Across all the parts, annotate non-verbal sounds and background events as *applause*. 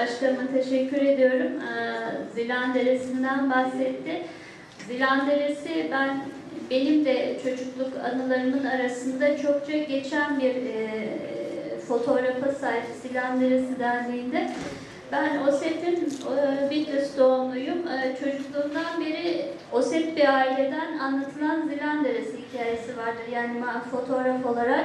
Başkanıma teşekkür ediyorum. Ee, Zilan Deresi'nden bahsetti. Zilan Deresi ben benim de çocukluk anılarımın arasında çokça geçen bir e, fotoğrafa sahip Zilan Deresi Derneği'nde. Ben OSEP'in e, Bitlis doğumluyum. E, çocukluğumdan beri OSEP bir aileden anlatılan Zilan Deresi hikayesi vardır. Yani fotoğraf olarak.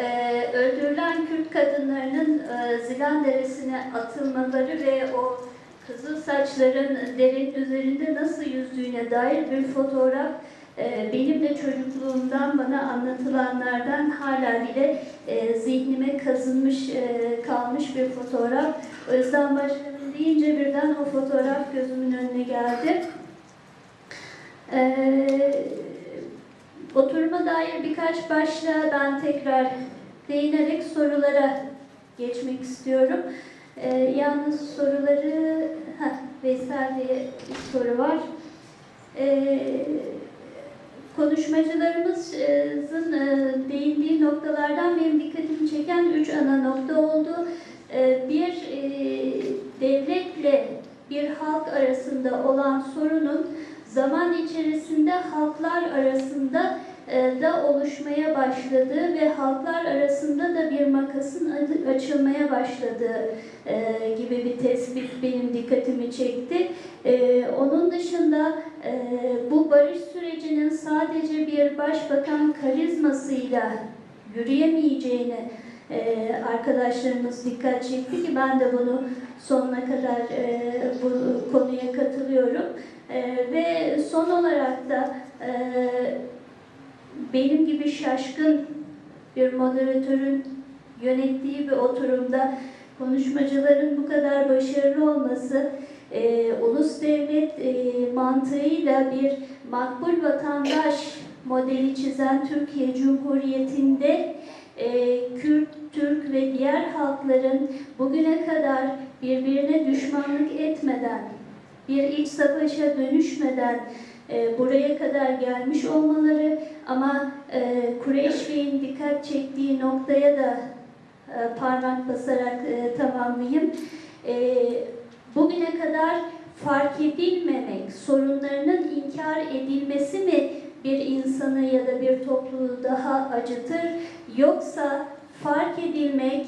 Ee, öldürülen Kürt kadınlarının e, Zilan Deresi'ne atılmaları ve o kızıl saçların derenin üzerinde nasıl yüzdüğüne dair bir fotoğraf e, benim de çocukluğumdan bana anlatılanlardan hala bile e, zihnime kazınmış e, kalmış bir fotoğraf. Özlem Başkanım deyince birden o fotoğraf gözümün önüne geldi. Ee, Oturuma dair birkaç başlığa ben tekrar değinerek sorulara geçmek istiyorum. Ee, yalnız soruları, heh, Veysel diye bir soru var. Ee, konuşmacılarımızın e, değindiği noktalardan benim dikkatimi çeken üç ana nokta oldu. Ee, bir, e, devletle bir halk arasında olan sorunun zaman içerisinde halklar arasında e, da oluşmaya başladığı ve halklar arasında da bir makasın açılmaya başladığı e, gibi bir tespit benim dikkatimi çekti. E, Onun dışında bu barış sürecinin sadece bir başbakan karizmasıyla yürüyemeyeceğini e, arkadaşlarımız dikkat çekti ki ben de bunu sonuna kadar e, bu konuya katılıyorum. Ee, ve son olarak da e, benim gibi şaşkın bir moderatörün yönettiği bir oturumda konuşmacıların bu kadar başarılı olması e, ulus devlet e, mantığıyla bir makbul vatandaş modeli çizen Türkiye Cumhuriyeti'nde e, Kürt, Türk ve diğer halkların bugüne kadar birbirine düşmanlık etmeden bir iç savaşa dönüşmeden e, buraya kadar gelmiş olmaları ama e, Kureyş Bey'in dikkat çektiği noktaya da e, parmak basarak e, tamamlayayım. E, bugüne kadar fark edilmemek, sorunlarının inkar edilmesi mi bir insanı ya da bir topluluğu daha acıtır yoksa fark edilmek,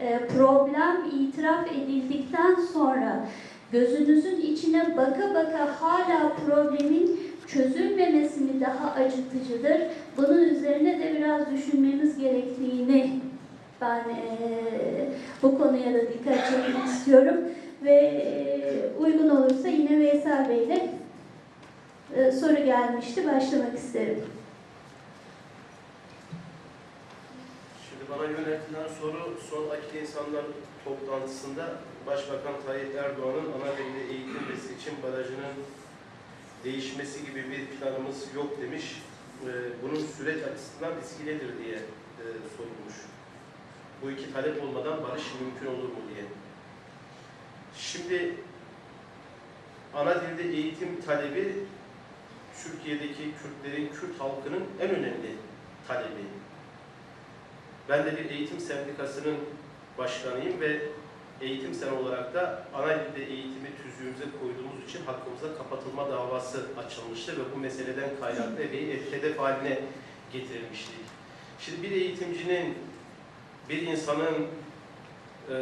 e, problem itiraf edildikten sonra gözünüzün içine baka baka hala problemin çözülmemesi mi daha acıtıcıdır? Bunun üzerine de biraz düşünmemiz gerektiğini ben eee, bu konuya da dikkat çekmek istiyorum. Ve eee, uygun olursa yine Veysel Bey'le eee, soru gelmişti. Başlamak isterim. Şimdi bana yöneltilen soru son Akil İnsanlar toplantısında Başbakan Tayyip Erdoğan'ın ana dilde eğitim ve seçim barajının değişmesi gibi bir planımız yok demiş. Ee, Bunun süreç açısından riski nedir diye e, sorulmuş. Bu iki talep olmadan barış mümkün olur mu diye. Şimdi ana dilde eğitim talebi Türkiye'deki Kürtlerin, Kürt halkının en önemli talebi. Ben de bir eğitim sendikasının başkanıyım ve eğitim sen olarak da ana dilde eğitimi tüzüğümüze koyduğumuz için hakkımıza kapatılma davası açılmıştı ve bu meseleden kaynaklı bir hedef haline getirilmiştik. Şimdi bir eğitimcinin, bir insanın e,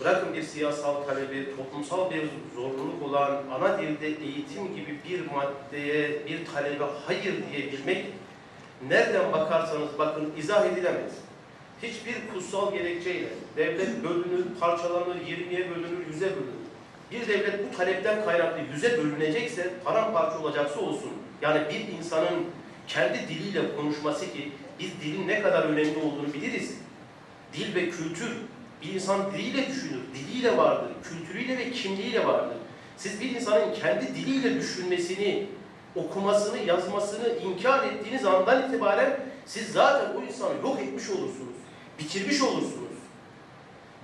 bırakın bir siyasal talebi, toplumsal bir zorunluluk olan ana dilde eğitim gibi bir maddeye, bir talebe hayır diyebilmek nereden bakarsanız bakın izah edilemez. Hiçbir kutsal gerekçeyle devlet bölünür, parçalanır, 20'ye bölünür, 100'e bölünür. Bir devlet bu talepten kaynaklı 100'e bölünecekse, paramparça olacaksa olsun. Yani bir insanın kendi diliyle konuşması ki biz dilin ne kadar önemli olduğunu biliriz. Dil ve kültür, bir insan diliyle düşünür, diliyle vardır, kültürüyle ve kimliğiyle vardır. Siz bir insanın kendi diliyle düşünmesini, okumasını, yazmasını inkar ettiğiniz andan itibaren siz zaten o insanı yok etmiş olursunuz. Bitirmiş olursunuz.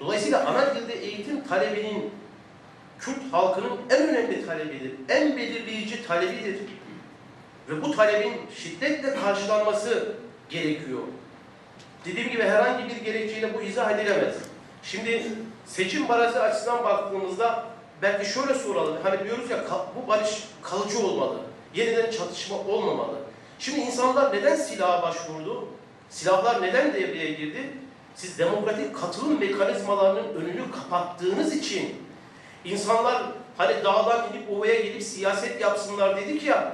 Dolayısıyla ana dilde eğitim talebinin Kürt halkının en önemli talebidir. En belirleyici talebidir. Ve bu talebin şiddetle karşılanması gerekiyor. Dediğim gibi herhangi bir gerekçeyle bu izah edilemez. Şimdi seçim barajı açısından baktığımızda belki şöyle soralım. Hani diyoruz ya bu barış kalıcı olmalı. Yeniden çatışma olmamalı. Şimdi insanlar neden silaha başvurdu? Silahlar neden devreye girdi? Siz demokratik katılım mekanizmalarının önünü kapattığınız için insanlar hani dağdan inip ovaya gelip siyaset yapsınlar dedik ya.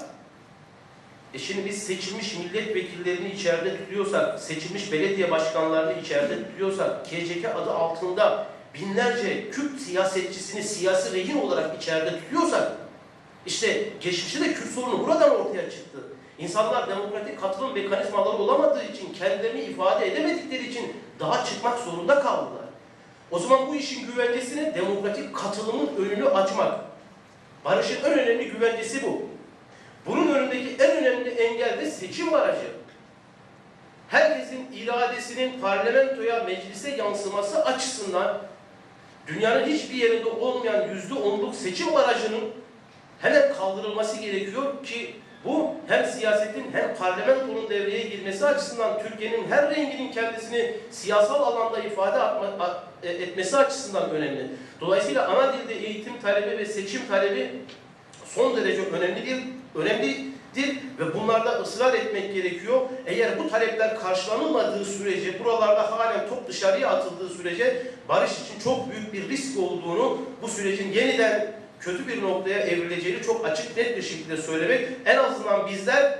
E şimdi biz seçilmiş milletvekillerini içeride tutuyorsak, seçilmiş belediye başkanlarını içeride tutuyorsak, KCK adı altında binlerce Kürt siyasetçisini siyasi rehin olarak içeride tutuyorsak, işte geçmişte de Kürt sorunu buradan ortaya çıktı. İnsanlar demokratik katılım mekanizmaları olamadığı için, kendilerini ifade edemedikleri için daha çıkmak zorunda kaldılar. O zaman bu işin güvencesini demokratik katılımın önünü açmak. Barışın en önemli güvencesi bu. Bunun önündeki en önemli engel de seçim barajı. Herkesin iradesinin parlamentoya, meclise yansıması açısından dünyanın hiçbir yerinde olmayan yüzde onluk seçim barajının hemen kaldırılması gerekiyor ki bu hem siyasetin hem parlamentonun devreye girmesi açısından Türkiye'nin her renginin kendisini siyasal alanda ifade atma- e- etmesi açısından önemli. Dolayısıyla ana dilde eğitim talebi ve seçim talebi son derece önemlidir, önemlidir ve bunlarda ısrar etmek gerekiyor. Eğer bu talepler karşılanılmadığı sürece, buralarda halen top dışarıya atıldığı sürece barış için çok büyük bir risk olduğunu, bu sürecin yeniden kötü bir noktaya evrileceğini çok açık net bir şekilde söylemek, en azından bizler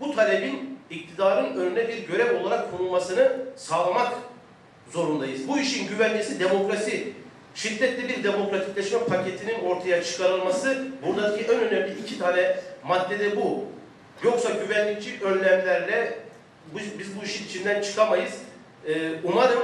bu talebin iktidarın önüne bir görev olarak konulmasını sağlamak zorundayız. Bu işin güvencesi demokrasi. Şiddetli bir demokratikleşme paketinin ortaya çıkarılması buradaki en önemli iki tane madde de bu. Yoksa güvenlikçi önlemlerle bu- biz bu işin içinden çıkamayız. Ee, umarım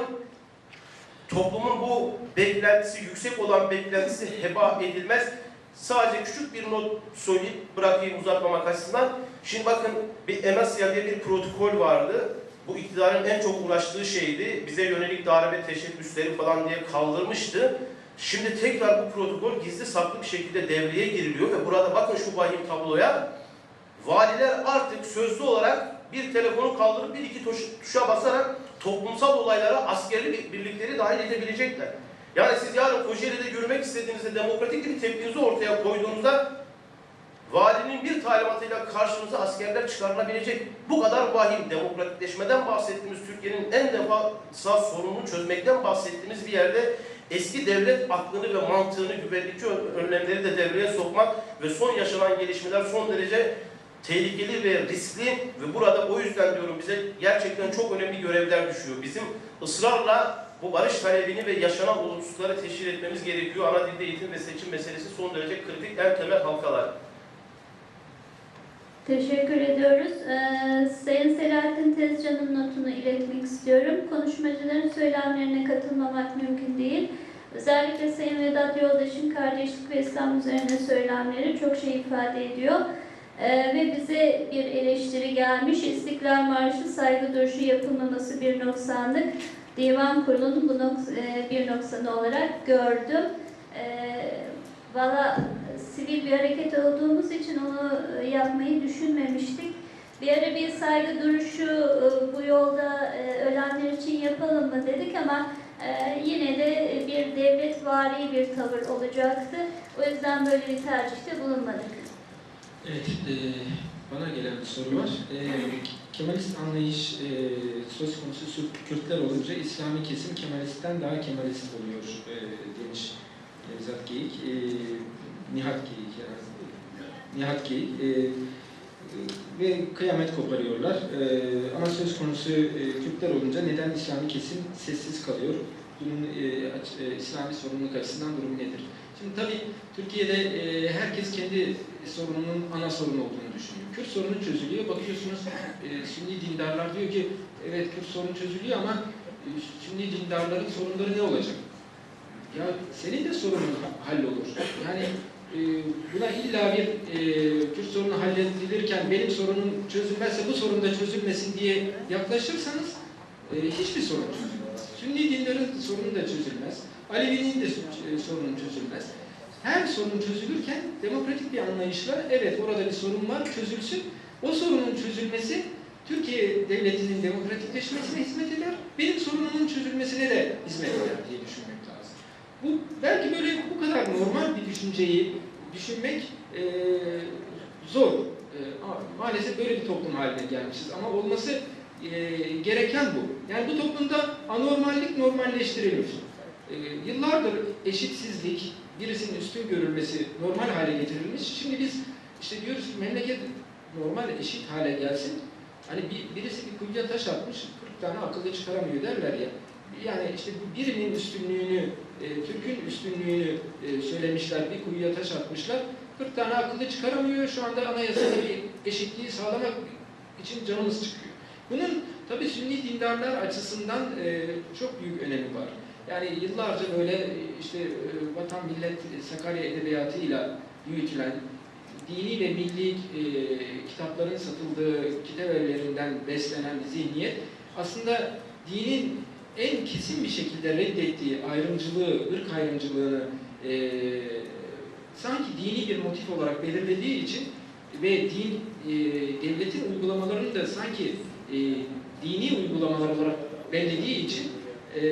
toplumun bu beklentisi, yüksek olan beklentisi heba edilmez. Sadece küçük bir not söyleyip bırakayım uzatmamak açısından. Şimdi bakın bir Emasya diye bir protokol vardı. Bu iktidarın en çok uğraştığı şeydi. Bize yönelik darbe teşebbüsleri falan diye kaldırmıştı. Şimdi tekrar bu protokol gizli saklı bir şekilde devreye giriliyor ve burada bakın şu vahim tabloya. Valiler artık sözlü olarak bir telefonu kaldırıp bir iki tuş- tuşa basarak toplumsal olaylara askerli bir- birlikleri dahil edebilecekler. Yani siz yarın Kocaeli'de görmek istediğinizde demokratik bir tepkinizi ortaya koyduğunuzda valinin bir talimatıyla karşınıza askerler çıkarılabilecek. Bu kadar vahim demokratikleşmeden bahsettiğimiz Türkiye'nin en defa sorununu çözmekten bahsettiğimiz bir yerde eski devlet aklını ve mantığını güvenlikçi ön- önlemleri de devreye sokmak ve son yaşanan gelişmeler son derece tehlikeli ve riskli ve burada o yüzden diyorum bize gerçekten çok önemli görevler düşüyor. Bizim ısrarla bu barış talebini ve yaşanan olumsuzlukları teşhir etmemiz gerekiyor. Ana dilde eğitim ve seçim meselesi son derece kritik en temel halkalar. Teşekkür ediyoruz. Ee, Sayın Selahattin Tezcan'ın notunu iletmek istiyorum. Konuşmacıların söylemlerine katılmamak mümkün değil. Özellikle Sayın Vedat Yoldaş'ın kardeşlik ve İslam üzerine söylemleri çok şey ifade ediyor. Ee, ve bize bir eleştiri gelmiş. İstiklal Marşı saygı duruşu yapılmaması bir noksanlık. Divan Kurulu'nun bu nok- e, bir noksanı olarak gördüm. Ee, Valla sivil bir hareket olduğumuz için onu e, yapmayı düşünmemiştik. Bir ara bir saygı duruşu e, bu yolda e, ölenler için yapalım mı dedik ama e, yine de bir devletvari bir tavır olacaktı. O yüzden böyle bir tercihte bulunmadık. Evet, e, bana gelen bir soru var. E, Kemalist anlayış e, söz konusu Kürtler olunca İslami kesim Kemalist'ten daha Kemalist oluyor e, demiş Nevzat Geyik. E, Nihat Geyik yani. Nihat Geyik. E, ve kıyamet koparıyorlar. E, ama söz konusu e, Kürtler olunca neden İslami kesim sessiz kalıyor? Bunun e, aç- e, İslami sorumluluk açısından durumu nedir? Şimdi tabii Türkiye'de e, herkes kendi sorununun ana sorun olduğunu düşünüyor. Kürt sorunu çözülüyor. Bakıyorsunuz e, Sünni dindarlar diyor ki evet Kürt sorunu çözülüyor ama e, Sünni dindarların sorunları ne olacak? Ya senin de sorunun ha- hallolur. Yani e, buna illa bir e, Kürt sorunu halledilirken benim sorunum çözülmezse bu sorun da çözülmesin diye yaklaşırsanız e, hiçbir sorun çözülmez. Sünni dinlerin sorunu da çözülmez. Alevi'nin de e, sorunu çözülmez. Her sorun çözülürken demokratik bir anlayışla evet orada bir sorun var çözülsün. O sorunun çözülmesi Türkiye devletinin demokratikleşmesine hizmet eder. Benim sorunumun çözülmesine de hizmet eder diye düşünmek lazım. Bu belki böyle bu kadar normal bir düşünceyi düşünmek e, zor. E, maalesef böyle bir toplum haline gelmişiz ama olması e, gereken bu. Yani bu toplumda anormallik normalleştirilir. E, yıllardır eşitsizlik, birisinin üstün görülmesi normal hale getirilmiş. Şimdi biz işte diyoruz ki memleket normal eşit hale gelsin. Hani bir, birisi bir kuyuya taş atmış, 40 tane akıllı çıkaramıyor derler ya. Yani işte birinin üstünlüğünü, e, Türk'ün üstünlüğünü e, söylemişler, bir kuyuya taş atmışlar. 40 tane akıllı çıkaramıyor. Şu anda anayasada bir eşitliği sağlamak için canımız çıkıyor. Bunun tabii Sünni dindarlar açısından e, çok büyük önemi var. Yani yıllarca böyle e, işte e, vatan millet e, Sakarya edebiyatıyla büyütülen, dini ve milli e, kitapların satıldığı kitap evlerinden beslenen zihniyet aslında dinin en kesin bir şekilde reddettiği ayrımcılığı, ırk ayrımcılığını e, sanki dini bir motif olarak belirlediği için ve din e, devletin uygulamalarını da sanki e, dini uygulamalar olarak belirlediği için e,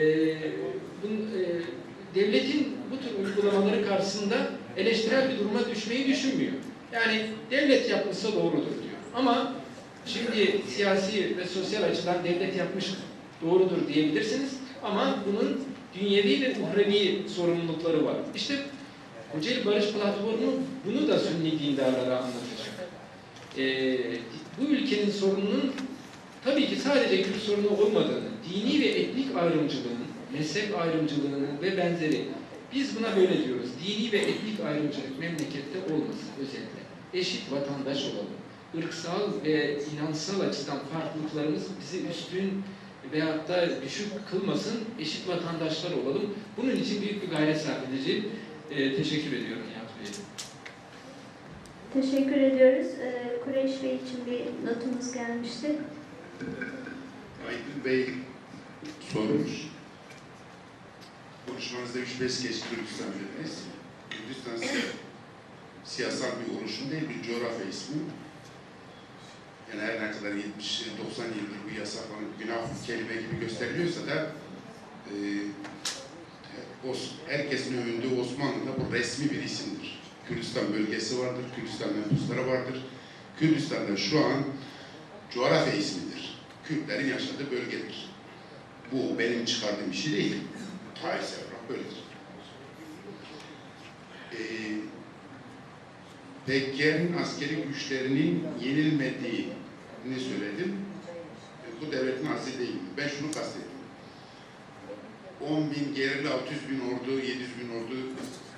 bun, e, devletin bu tür uygulamaları karşısında eleştirel bir duruma düşmeyi düşünmüyor. Yani devlet yapmışsa doğrudur diyor. Ama şimdi siyasi ve sosyal açıdan devlet yapmış doğrudur diyebilirsiniz. Ama bunun dünyevi ve uhrevi sorumlulukları var. İşte Kocaeli Barış Platformu bunu da Sünni dindarlara anlatacak. Ee, bu ülkenin sorununun tabii ki sadece Kürt sorunu olmadığını, dini ve etnik ayrımcılığın, mezhep ayrımcılığının ve benzeri biz buna böyle diyoruz. Dini ve etnik ayrımcılık memlekette olmasın özellikle. Eşit vatandaş olalım. Irksal ve inansal açıdan farklılıklarımız bizi üstün veyahut da düşük kılmasın, eşit vatandaşlar olalım. Bunun için büyük bir gayret sarf edeceğim. Ee, teşekkür ediyorum Nihat Bey. Teşekkür ediyoruz. Ee, Kureyş Bey için bir notumuz gelmişti. Aydın Bey sormuş. Konuşmanızda 3-5 kez Kürdistan dediniz. Kürdistan si- siyasal bir oluşum değil, bir coğrafya ismi. Yani her ne kadar 70-90 yıldır bu yasaklanıp günah kelime gibi gösteriliyorsa da e, herkesin övündüğü Osmanlı'da bu resmi bir isimdir. Kürdistan bölgesi vardır, Kürdistan nüfusları vardır. Kürdistan'da şu an coğrafya ismidir. Kürtlerin yaşadığı bölgedir. Bu benim çıkardığım bir şey değil. Tarihsel olarak böyledir. Ee, PKK'nın askeri güçlerinin yenilmediğini söyledim. Bu devletin asli değil. Ben şunu kastettim. 10 bin gerili 600 bin ordu, 700 bin ordu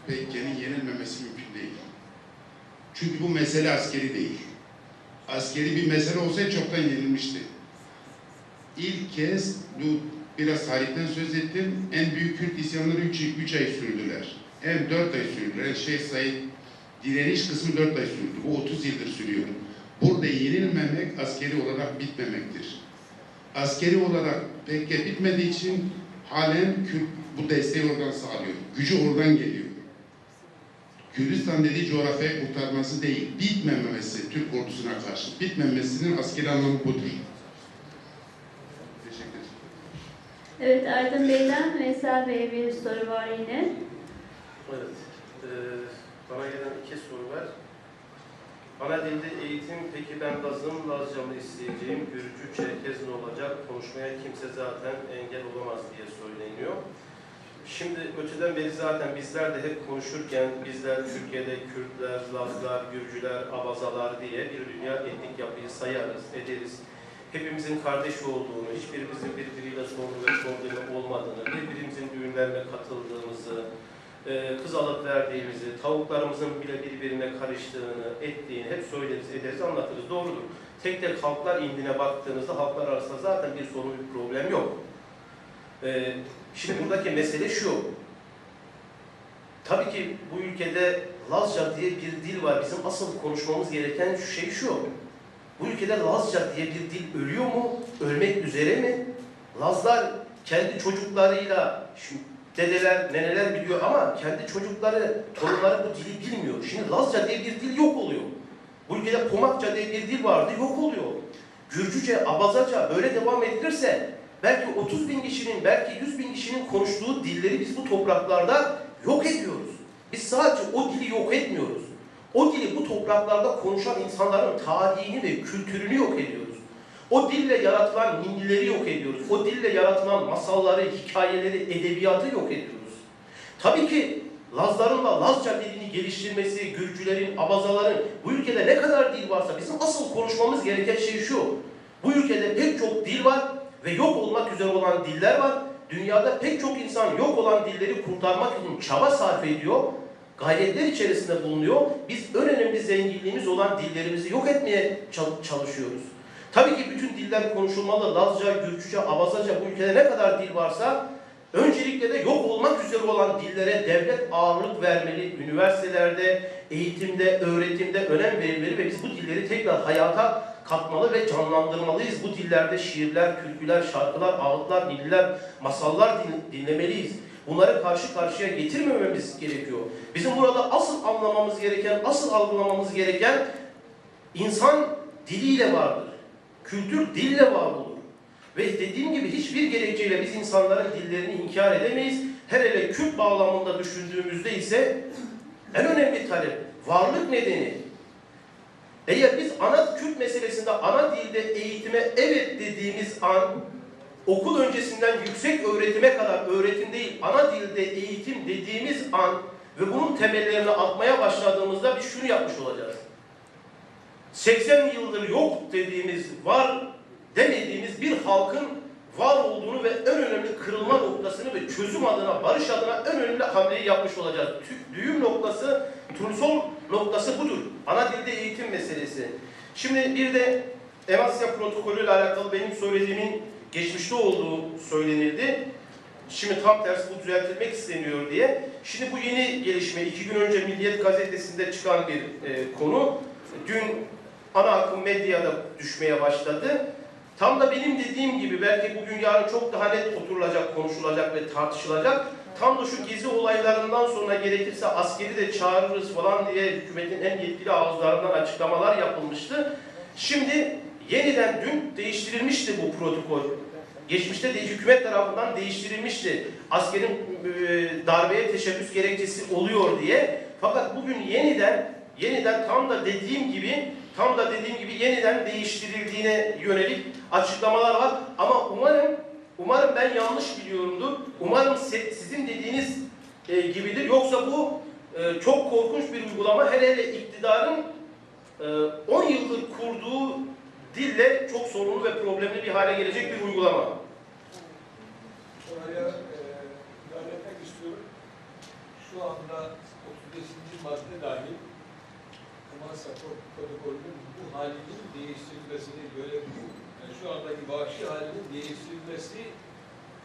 PKK'nin yenilmemesi mümkün değil. Çünkü bu mesele askeri değil. Askeri bir mesele olsaydı çoktan yenilmişti. İlk kez bu biraz tarihten söz ettim. En büyük Kürt isyanları 3, 3 ay sürdüler. Hem 4 ay sürdüler. Yani Şeyh Said direniş kısmı 4 ay sürdü. Bu 30 yıldır sürüyor. Burada yenilmemek askeri olarak bitmemektir. Askeri olarak PKK bitmediği için halen Kürt bu desteği oradan sağlıyor. Gücü oradan geliyor. Kürdistan dediği coğrafyayı kurtarması değil, bitmemesi Türk ordusuna karşı. Bitmemesinin askeri anlamı budur. Teşekkür ederim. Evet Aydın Bey'den Veysel Bey'e bir soru var yine. Evet. Ee, bana gelen iki soru var. Ana dilde eğitim, peki ben Laz'ım, Lazca mı isteyeceğim, Gürcü, Çerkez ne olacak, konuşmaya kimse zaten engel olamaz diye söyleniyor. Şimdi öteden beri zaten bizler de hep konuşurken, bizler Türkiye'de Kürtler, Lazlar, Gürcüler, Abazalar diye bir dünya etnik yapıyı sayarız, ederiz. Hepimizin kardeş olduğunu, hiçbirimizin birbiriyle ve problemi olmadığını, birbirimizin düğünlerine katıldığımızı, e, kız alıp verdiğimizi, tavuklarımızın bile birbirine karıştığını, ettiğini hep söyleriz, ederiz, anlatırız. Doğrudur. Tek tek halklar indine baktığınızda halklar arasında zaten bir sorun, bir problem yok. E, şimdi buradaki mesele şu. Tabii ki bu ülkede Lazca diye bir dil var. Bizim asıl konuşmamız gereken şey şu. Bu ülkede Lazca diye bir dil ölüyor mu? Ölmek üzere mi? Lazlar kendi çocuklarıyla, şimdi dedeler, neneler biliyor ama kendi çocukları, torunları bu dili bilmiyor. Şimdi Lazca diye bir dil yok oluyor. Bu ülkede Pomakça diye bir dil vardı, yok oluyor. Gürcüce, Abazaca böyle devam edilirse belki 30 bin kişinin, belki 100 bin kişinin konuştuğu dilleri biz bu topraklarda yok ediyoruz. Biz sadece o dili yok etmiyoruz. O dili bu topraklarda konuşan insanların tarihini ve kültürünü yok ediyoruz. O dille yaratılan ninnileri yok ediyoruz. O dille yaratılan masalları, hikayeleri, edebiyatı yok ediyoruz. Tabii ki Lazların da Lazca dilini geliştirmesi, Gürcülerin, Abazaların, bu ülkede ne kadar dil varsa bizim asıl konuşmamız gereken şey şu. Bu ülkede pek çok dil var ve yok olmak üzere olan diller var. Dünyada pek çok insan yok olan dilleri kurtarmak için çaba sarf ediyor. Gayretler içerisinde bulunuyor. Biz en önemli zenginliğimiz olan dillerimizi yok etmeye çal- çalışıyoruz. Tabii ki bütün diller konuşulmalı. Lazca, Gürcüce, Abazaca bu ülkede ne kadar dil varsa öncelikle de yok olmak üzere olan dillere devlet ağırlık vermeli. Üniversitelerde, eğitimde, öğretimde önem verilmeli ve biz bu dilleri tekrar hayata katmalı ve canlandırmalıyız. Bu dillerde şiirler, türküler, şarkılar, ağıtlar, niller, masallar din- dinlemeliyiz. Bunları karşı karşıya getirmememiz gerekiyor. Bizim burada asıl anlamamız gereken, asıl algılamamız gereken insan diliyle vardır. Kültür dille var olur. Ve dediğim gibi hiçbir gerekçeyle biz insanların dillerini inkar edemeyiz. Her hele Kürt bağlamında düşündüğümüzde ise en önemli talep, varlık nedeni. Eğer biz ana Kürt meselesinde ana dilde eğitime evet dediğimiz an okul öncesinden yüksek öğretime kadar öğretim değil ana dilde eğitim dediğimiz an ve bunun temellerini atmaya başladığımızda biz şunu yapmış olacağız. 80 yıldır yok dediğimiz, var demediğimiz bir halkın var olduğunu ve en önemli kırılma noktasını ve çözüm adına, barış adına en önemli hamleyi yapmış olacağız. Düğüm noktası, turnusol noktası budur. Ana dilde eğitim meselesi. Şimdi bir de Emasya protokolü ile alakalı benim söylediğimin geçmişte olduğu söylenildi. Şimdi tam tersi bu düzeltilmek isteniyor diye. Şimdi bu yeni gelişme, iki gün önce Milliyet Gazetesi'nde çıkan bir e, konu. Dün ana akım medyada düşmeye başladı. Tam da benim dediğim gibi belki bugün yarın çok daha net oturulacak, konuşulacak ve tartışılacak. Tam da şu gezi olaylarından sonra gerekirse askeri de çağırırız falan diye hükümetin en yetkili ağızlarından açıklamalar yapılmıştı. Şimdi yeniden dün değiştirilmişti bu protokol. Geçmişte de hükümet tarafından değiştirilmişti. Askerin e, darbeye teşebbüs gerekçesi oluyor diye. Fakat bugün yeniden yeniden tam da dediğim gibi tam da dediğim gibi yeniden değiştirildiğine yönelik açıklamalar var. Ama umarım umarım ben yanlış biliyorumdur. Umarım sizin dediğiniz e, gibidir. Yoksa bu e, çok korkunç bir uygulama. Hele hele iktidarın e, 10 yıldır kurduğu dille çok sorunlu ve problemli bir hale gelecek bir uygulama. Oraya e, müdahale etmek istiyorum. Şu anda 35. madde dahil Kımansa protokolünün bu halinin değiştirilmesini böyle yani şu andaki vahşi halinin değiştirilmesi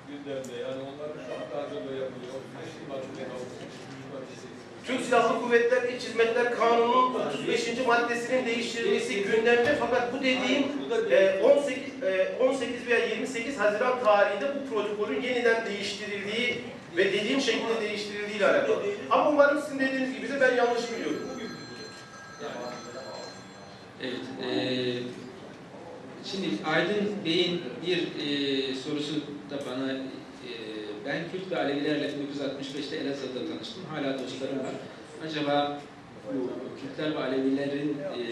gündemde. Yani onların şu anda hazırlığı yapılıyor. 35. madde 33. maddesi. Türk Silahlı Kuvvetler İç Hizmetler Kanunu'nun 35. maddesinin değiştirilmesi gündemde fakat bu dediğim Bu da e, 18, e, 18 veya 28 Haziran tarihinde bu protokolün yeniden değiştirildiği ve dediğim şekilde değiştirildiği ile alakalı. Ama umarım sizin dediğiniz gibi de ben yanlış biliyorum. Evet. eee, şimdi Aydın Bey'in bir eee, sorusu da bana ben Kürt ve Alevilerle 1965'te Elazığ'da tanıştım. Hala dostlarım var. Acaba bu Kürtler ve Alevilerin eee,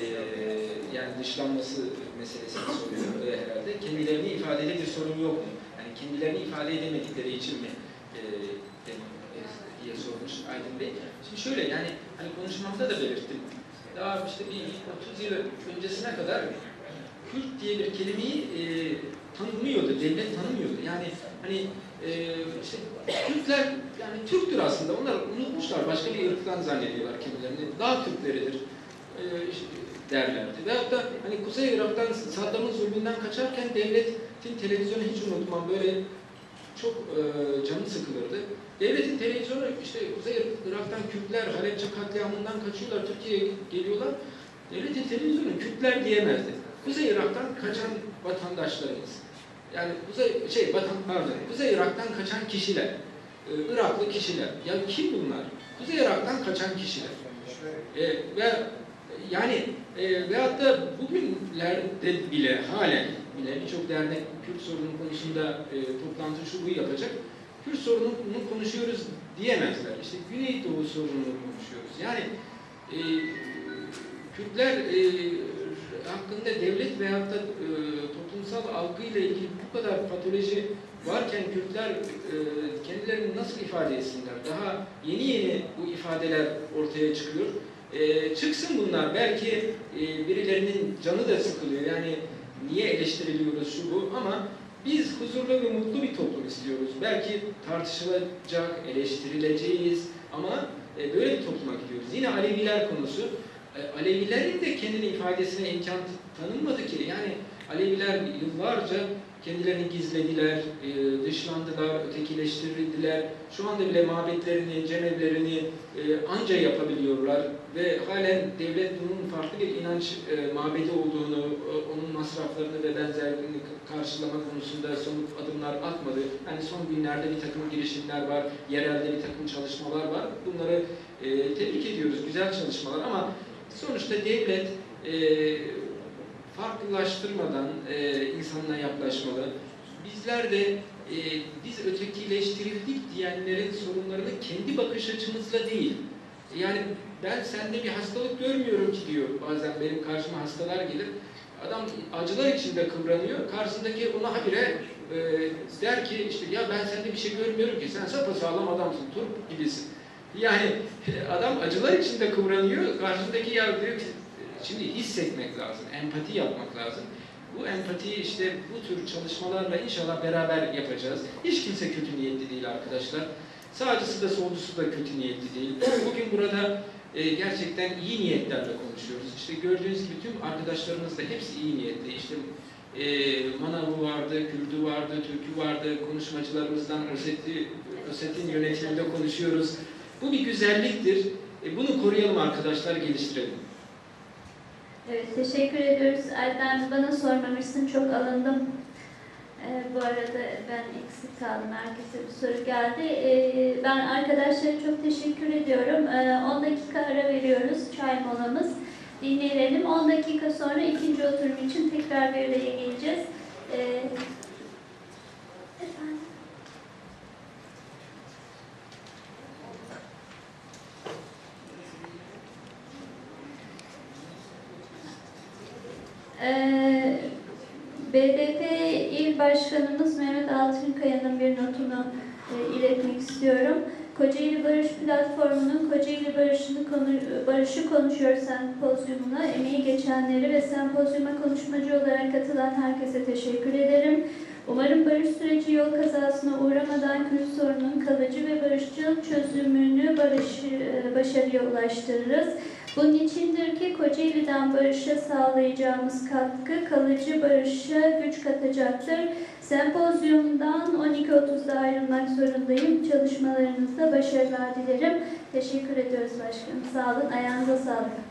yani dışlanması meselesini soruyor e, herhalde. Kendilerini ifadede bir sorun yok mu? Yani kendilerini ifade edemedikleri için mi e, diye sormuş Aydın Bey. Şimdi şöyle yani hani konuşmamda da belirttim daha işte bir 30 yıl öncesine kadar Kürt diye bir kelimeyi e, tanımıyordu, devlet tanımıyordu. Yani hani e, işte Kürtler yani Türktür aslında. Onlar unutmuşlar. Başka bir ırktan zannediyorlar kendilerini. Daha Türkleridir e, işte derlerdi. Veyahut da hani Kuzey Irak'tan Saddam'ın zulmünden kaçarken devletin televizyonu hiç unutmam. Böyle çok e, canı sıkılırdı. Devletin televizyonu işte Kuzey Irak'tan Kürtler Halepçe katliamından kaçıyorlar, Türkiye'ye geliyorlar. Devletin televizyonu Kürtler diyemezdi. Kuzey Irak'tan kaçan vatandaşlarımız. Yani Kuzey şey vatan pardon, Kuzey Irak'tan kaçan kişiler. e, Iraklı kişiler. Ya kim bunlar? Kuzey Irak'tan kaçan kişiler. E, ve yani e, veyahut da bugünlerde bile halen bile birçok dernek Kürt sorunu konusunda e, toplantı şu bu yapacak. Kürt sorununu konuşuyoruz diyemezler. İşte Güneydoğu sorununu konuşuyoruz. Yani e, Kürtler e, hakkında devlet veyahut da e, toplumsal algıyla ilgili bu kadar patoloji varken Kürtler e, kendilerini nasıl ifade etsinler? Daha yeni yeni bu ifadeler ortaya çıkıyor. E, çıksın bunlar. Belki e, birilerinin canı da sıkılıyor. Yani niye eleştiriliyoruz şu bu ama biz huzurlu ve mutlu bir toplum istiyoruz. Belki tartışılacak, eleştirileceğiz ama e, böyle bir topluma gidiyoruz. Yine Aleviler konusu. E, Alevilerin de kendini ifadesine imkan tanınmadı ki. Yani Aleviler yıllarca kendilerini gizlediler, e, dışlandılar, ötekileştirildiler. Şu anda bile mabetlerini, cemevlerini e, anca yapabiliyorlar ve halen devlet bunun farklı bir inanç e, mabedi olduğunu, e, onun masraflarını ve benzerlerini karşılama konusunda somut adımlar atmadı. Yani son günlerde bir takım girişimler var, yerelde bir takım çalışmalar var. Bunları e, tebrik ediyoruz, güzel çalışmalar ama sonuçta devlet e, farklılaştırmadan e, insanla yaklaşmalı. Bizler de e, biz ötekileştirildik diyenlerin sorunlarını kendi bakış açımızla değil. Yani ben sende bir hastalık görmüyorum ki diyor. Bazen benim karşıma hastalar gelir. Adam acılar içinde kıvranıyor. Karşısındaki ona habire e, der ki işte ya ben sende bir şey görmüyorum ki sen sapasağlam adamsın, turp gibisin. Yani *laughs* adam acılar içinde kıvranıyor. Karşısındaki ya diyor Şimdi hissetmek lazım, empati yapmak lazım. Bu empatiyi işte bu tür çalışmalarla inşallah beraber yapacağız. Hiç kimse kötü niyetli değil arkadaşlar. Sağcısı da solcusu da kötü niyetli değil. Bugün burada e, gerçekten iyi niyetlerle konuşuyoruz. İşte gördüğünüz gibi tüm arkadaşlarımız da hepsi iyi niyetli. İşte e, Manavı vardı, Kürdü vardı, Türkü vardı, konuşmacılarımızdan Öset'i, Öset'in yönetiminde konuşuyoruz. Bu bir güzelliktir. E, bunu koruyalım arkadaşlar, geliştirelim. Evet, teşekkür ediyoruz. Erdem bana sormamışsın, çok alındım. Ee, bu arada ben eksik kaldım, herkese bir soru geldi. Ee, ben arkadaşlara çok teşekkür ediyorum. Ee, 10 dakika ara veriyoruz, çay molamız. Dinleyelim. 10 dakika sonra ikinci oturum için tekrar bir araya geleceğiz. Ee, efendim? Ee, BDP İl Başkanımız Mehmet Altınkaya'nın bir notunu e, iletmek istiyorum. Kocaeli Barış Platformu'nun Kocaeli Barış'ını konu, Barış'ı konuşuyor sempozyumuna emeği geçenleri ve sempozyuma konuşmacı olarak katılan herkese teşekkür ederim. Umarım barış süreci yol kazasına uğramadan Kürt sorunun kalıcı ve barışçıl çözümünü barış, e, başarıya ulaştırırız. Bunun içindir ki Kocaeli'den barışa sağlayacağımız katkı kalıcı barışa güç katacaktır. Sempozyumdan 12.30'da ayrılmak zorundayım. Çalışmalarınızda başarılar dilerim. Teşekkür ediyoruz başkanım. Sağ olun. Ayağınıza sağlık.